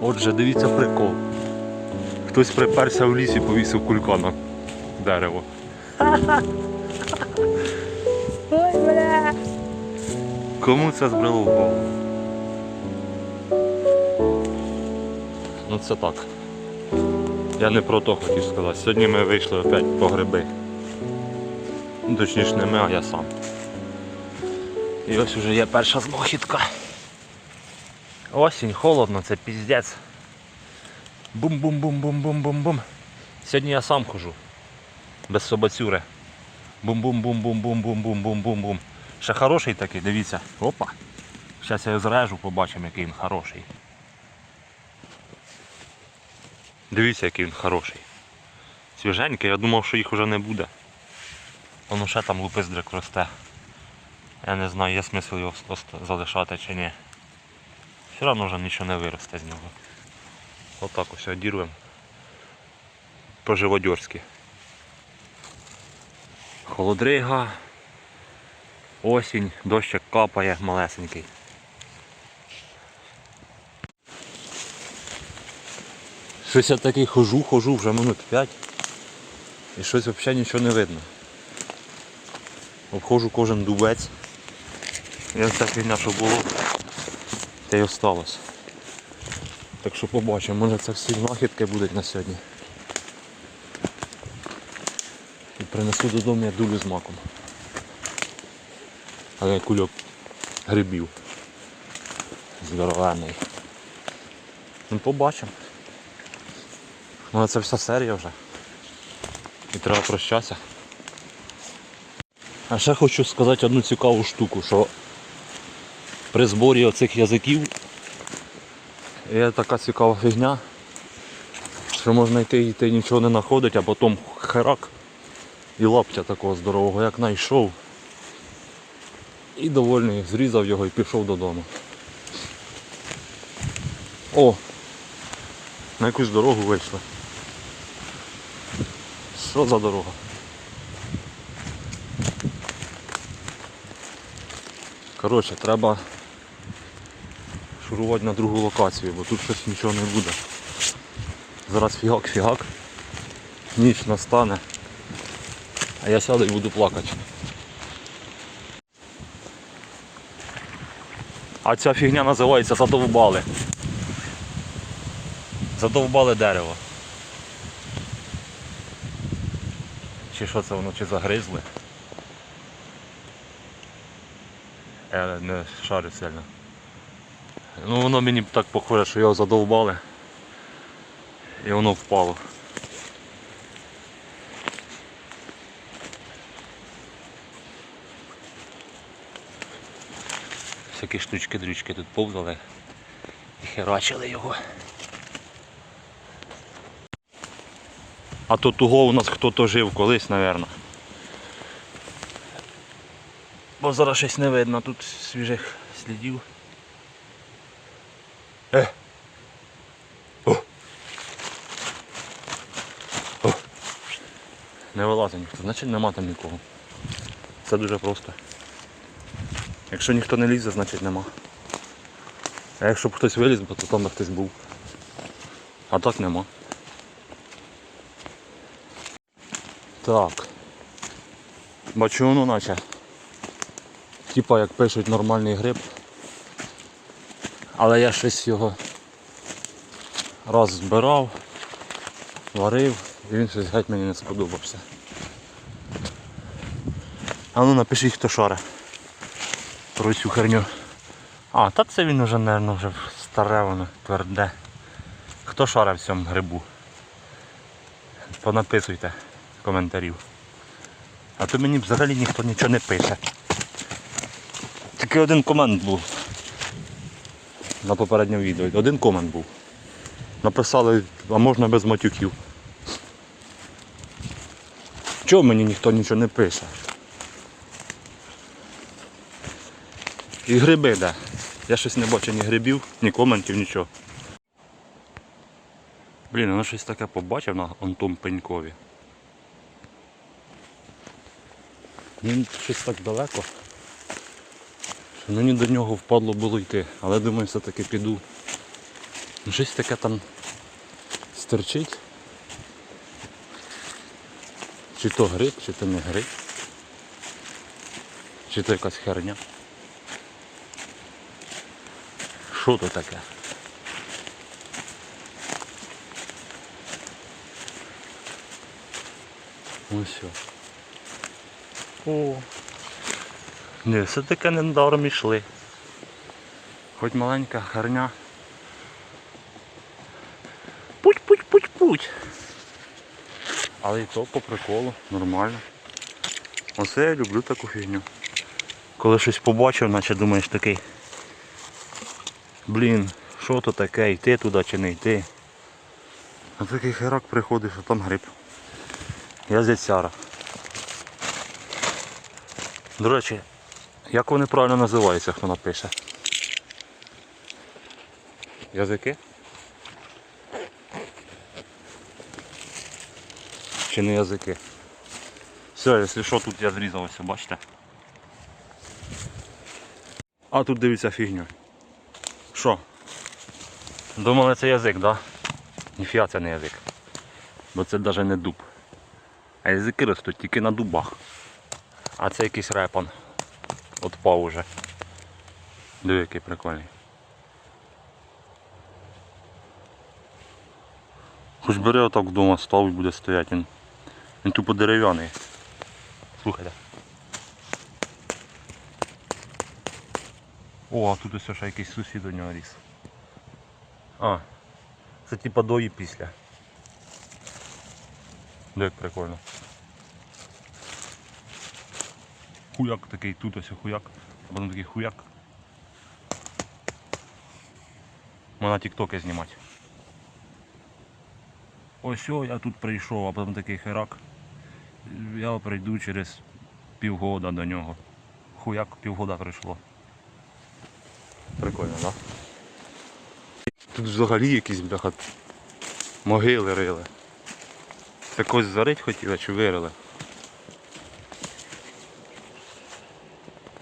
Отже, дивіться прикол. Хтось приперся в лісі, повісив кулька на дерево. Ой, бля. Кому це збрело в голову? Ну це так. Я не про то хотів сказати. Сьогодні ми вийшли опять по гриби. Точніше не ми, а я сам. І ось уже є перша знахідка. Осінь, холодно, це піздець. Бум-бум-бум-бум-бум-бум-бум. Сьогодні я сам хожу. Без собацюри. Бум-бум-бум-бум-бум-бум-бум-бум-бум. Ще хороший такий, дивіться. Опа. Зараз я його зрежу, побачимо, який він хороший. Дивіться, який він хороший. Свіженький, я думав, що їх вже не буде. Воно ще там лупиздрик росте. Я не знаю, є смисл його залишати чи ні. Все одно вже нічого не виросте з нього. Отак ось одірвемо. По-живодьорськи. Холодрига. Осінь, дощик капає малесенький. Щось я такий хожу, хожу вже минут 5 і щось взагалі нічого не видно. Обходжу кожен дубець. Ось так війна, що було, те й осталось. Так що побачимо, може це всі знахідки будуть на сьогодні. І принесу додому я дулю з маком. А я кульок грибів. Здоровенний. Ну побачимо. Ну це вся серія вже. І треба прощатися. А ще хочу сказати одну цікаву штуку, що при зборі оцих язиків є така цікава фігня, що можна йти йти нічого не знаходить, а потім херак і лаптя такого здорового, як знайшов. І довольний, зрізав його і пішов додому. О! На якусь дорогу вийшли. Що за дорога? Коротше, треба шурувати на другу локацію, бо тут щось нічого не буде. Зараз фігак-фігак. Ніч настане. А я сяду і буду плакати. А ця фігня називається задовбали. Задовбали дерево. Чи що це воно, чи загризли? Я не шарю сильно. Ну воно мені так похоже, що його задовбали. І воно впало. Всякі штучки-дрючки тут повзали і херачили його. А то туго у нас хто-то жив колись, мабуть. Бо зараз щось не видно, тут свіжих слідів. Е. О. О. Не вилазить ніхто, значить нема там нікого. Це дуже просто. Якщо ніхто не лізе, значить нема. А якщо б хтось виліз, то там хтось був. А так нема. Так. Бачу воно наче. Типа як пишуть нормальний гриб. Але я щось його раз збирав, варив і він щось геть мені не сподобався. А ну напишіть хто шаре про цю херню. А, та це він уже, мабуть, вже старе воно, тверде. Хто шаре в цьому грибу? Понаписуйте коментарів. А то мені взагалі ніхто нічого не пише. Тільки один комент був на попередньому відео. Один комент був. Написали, а можна без матюків. Чого мені ніхто нічого не пише? І гриби де? Я щось не бачу ні грибів, ні коментів, нічого. Блін, воно щось таке побачив на Антон Пенькові. Він щось так далеко. Що мені до нього впадло було йти, але думаю все-таки піду. Ну, Щось таке там стерчить. Чи то гриб, чи то не гриб. Чи то якась херня. Що то таке? Ось все. О. Не, все таке недаром йшли. Хоч маленька херня. Путь, путь, путь, путь. Але і то по приколу, нормально. Оце я люблю таку фігню. Коли щось побачив, наче думаєш такий. Блін, що то таке, йти туди чи не йти. А такий херак приходиш, а там гриб. Я з яцяра. До речі, як вони правильно називаються, хто напише? Язики? Чи не язики? Все, якщо що, тут я зрізався, бачите? А тут дивіться фігню. Що? Думали це язик, да? Ніфіга це не язик. Бо це навіть не дуб. А язики ростуть тільки на дубах. А це якийсь репан. Отпав уже. Диви, який прикольний. Хоч бери отак вдома ставить, буде стояти. Він, він тупо дерев'яний. Слухайте. О, а тут ось ще якийсь сусід у нього ріс. А, це типа до і після. Де як прикольно. Хуяк такий, тут ось хуяк, а потім такий хуяк. Можна тіктоки знімати. Ось о, я тут прийшов, а потім такий херак. Я прийду через півгода до нього. Хуяк півгода прийшло. Прикольно, так? Да? Тут взагалі якісь бляха могили рили. Це когось зарить хотіли чи вирили?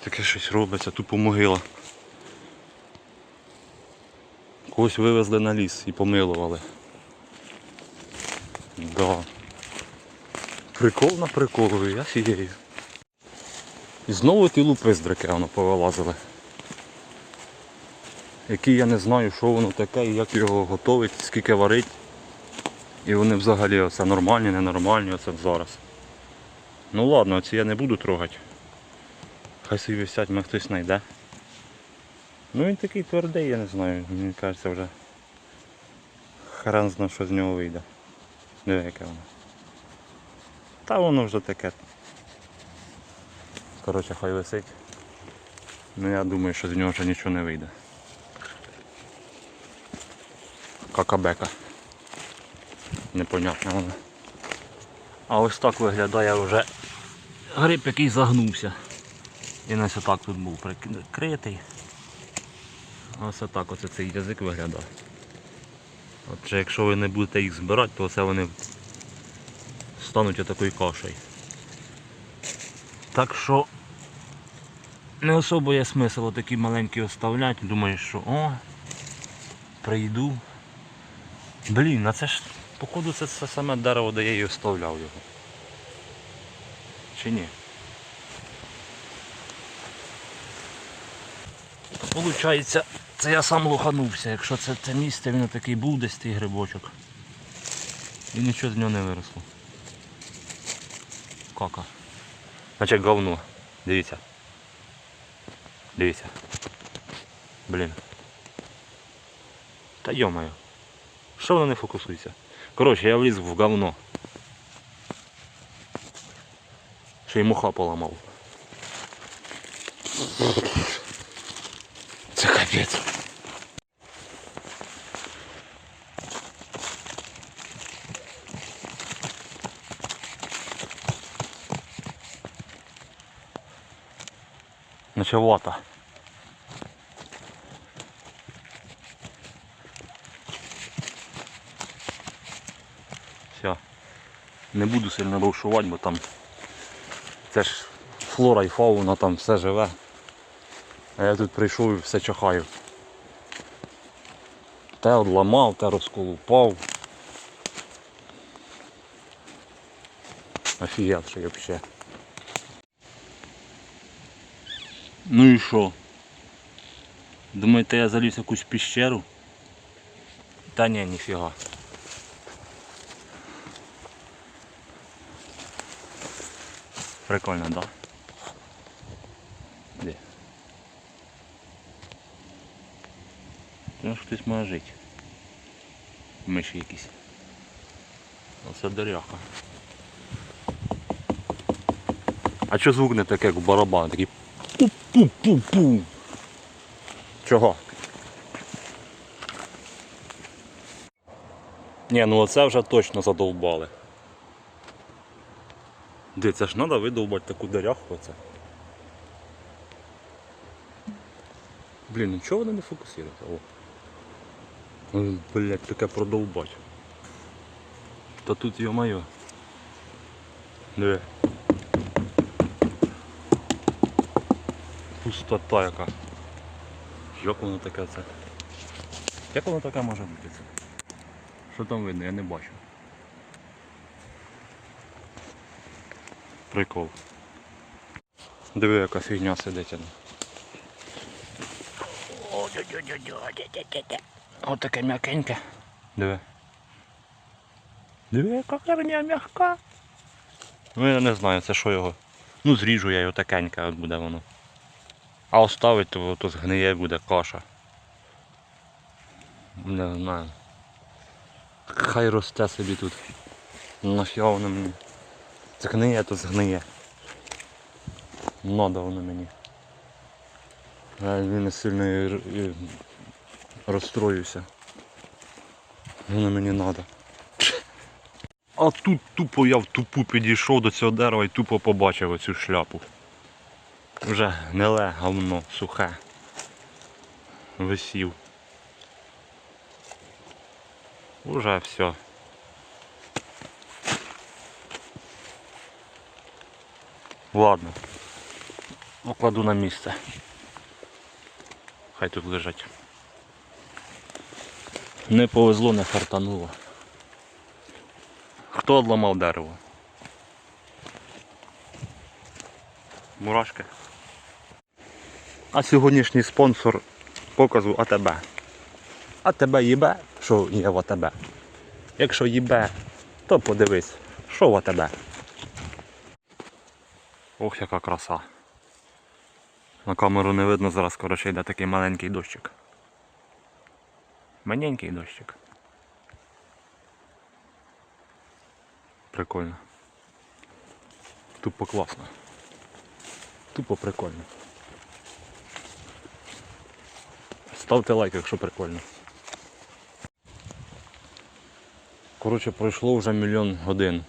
Таке щось робиться, тупо могила. Когось вивезли на ліс і помилували. Да. Прикол на приколу, я фігею. І знову ті лупиздрики воно повилазили. Які я не знаю, що воно таке і як його готовить, скільки варить. І вони взагалі оце нормальні, ненормальні, оце зараз. Ну ладно, оці я не буду трогати. Хай собі висять, мене хтось знайде. Ну він такий твердий, я не знаю, мені кажеться вже хрен знає, що з нього вийде. Диви, яке воно. Та воно вже таке. Коротше, хай висить. Ну я думаю, що з нього вже нічого не вийде. Какабека. Непонятно воно. А ось так виглядає вже гриб, який загнувся. І ось отак тут був прикритий. Ось отак оце цей язик виглядає. Отже, якщо ви не будете їх збирати, то це вони стануть отакою кашею. Так що не особо є смисл такі маленькі оставляти. Думаєш, що о, прийду. Блін, а це ж походу це, це саме дерево, де я і оставляв його. Чи ні? Получається, це я сам лоханувся, якщо це це місце, він такий був десь цей грибочок. І нічого з нього не виросло. Кака. Значить говно. Дивіться. Дивіться. Блін. Та йомаю. Що воно не фокусується? Коротше, я вліз в говно. Ще й муха поламав. Це капець. Ночевата. Не буду сильно розшувати, бо там це ж флора і фауна, там все живе. А я тут прийшов і все чахаю. Те одламав, те розколупав. Офігевший взагалі. Ну і що? Думаєте, я заліз в якусь піщеру? Та ні, ніфіга. Прикольно, да? Де? Ну, хтось має жити. Миші якісь. Оце доряха. А чого звук не такий, як барабан? Такий пу-пу-пу-пу. Чого? Ні, ну оце вже точно задовбали. Де це ж треба видовбати таку доряху оце. Блін, ну чого воно не фокусується? О. Ну, Блять, таке продовбать. Та тут йо-моє. Диви. Пустота яка. Як воно таке це? Як воно таке може бути це? Що там видно, я не бачу. Прикол. Диви, яка фігня сидить. Ось таке м'якеньке. Диви. Диви, яка херня м'яка. Ну я не знаю, це що його. Ну зріжу я його такеньке, от буде воно. А оставить, то, то згниє буде каша. Не знаю. Хай росте собі тут. Нафіга воно мені. Згниє, то згниє. Надо воно мені. Я не сильно і, розстроюся. Воно мені треба. А тут тупо я в тупу підійшов до цього дерева і тупо побачив оцю шляпу. Вже гниле говно, сухе. Висів. Уже все. Ладно. Покладу на місце. Хай тут лежать. Не повезло, не фартануло. Хто одламав дерево? Мурашки. А сьогоднішній спонсор показу АТБ. АТБ їбе, що є в АТБ. Якщо їбе, то подивись, що в АТБ. Ох, яка краса. На камеру не видно, зараз коротше йде такий маленький дощик. Маленький дощик. Прикольно. Тупо класно. Тупо прикольно. Ставте лайк, якщо прикольно. Коротше, пройшло вже мільйон годин.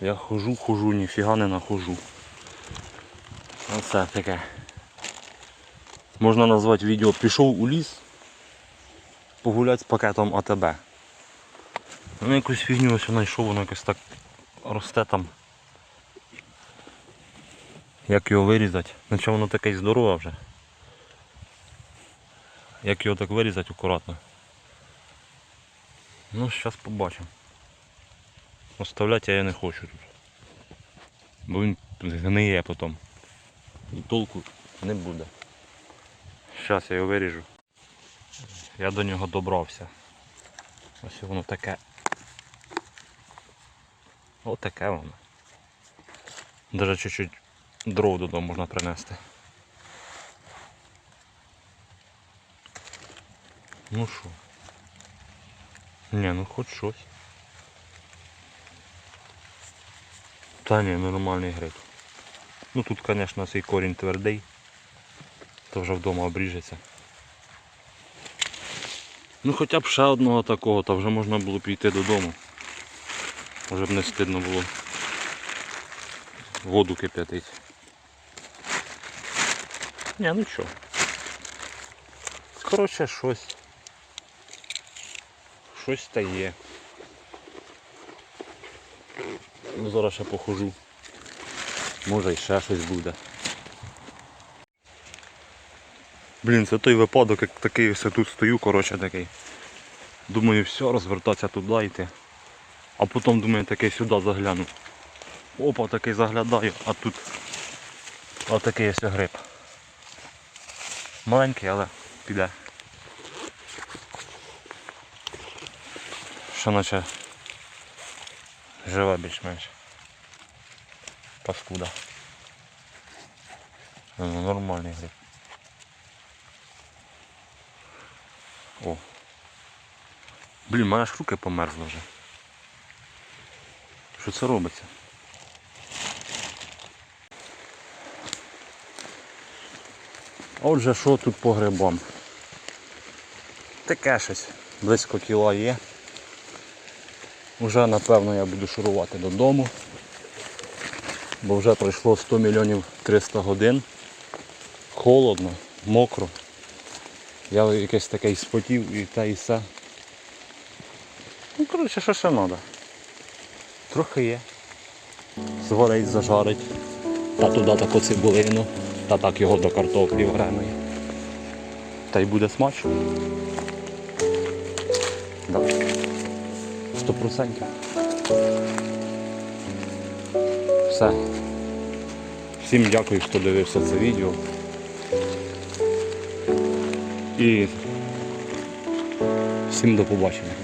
Я хожу, хожу, ніфіга не нахожу. Оце таке. Можна назвати відео Пішов у ліс погуляти з пакетом АТБ. Ну якусь фігню ось знайшов, воно якось так росте там. Як його вирізати? Наче воно таке й здорове вже. Як його так вирізати акуратно. Ну, зараз побачимо. Оставляти я не хочу тут. Бо він згниє потім. І толку не буде. Зараз я його виріжу. Я до нього добрався. Ось воно таке. Отаке воно. Даже чуть-чуть дров додому можна принести. Ну що? Ні, ну хоч щось. Та ні, нормальний гриб. Ну тут, звісно, цей корінь твердий, то вже вдома обріжеться. Ну хоча б ще одного такого, то вже можна було піти додому. Вже б не стидно було воду кип'ятити. Ні, ну що. Коротше, щось. Щось та є. Ну, зараз ще похожу. Може і ще щось буде. Блін, це той випадок, як такий ось тут стою, коротше такий. Думаю, все, розвертатися туди йти. А потім думаю, такий сюди загляну. Опа, такий заглядаю, а тут отакий ось гриб. Маленький, але піде. Що наче живе більш-менш. Паскуда. Ну, нормальний гриб. О. Блін, мене аж руки померзли вже. Що це робиться? Отже, що тут по грибам? Таке щось. Близько кіла є. Уже напевно я буду шурувати додому. Бо вже пройшло 100 мільйонів 300 годин. Холодно, мокро. Я якийсь такий спотів і те і все. Ну, коротше, що ще треба? Трохи є. Зварить, зажарить. Та туди таку цибулину. Та так його до картоплі вареної. Та й буде смачно. 100%. Все. Всім дякую, що дивився це відео. І всім до побачення.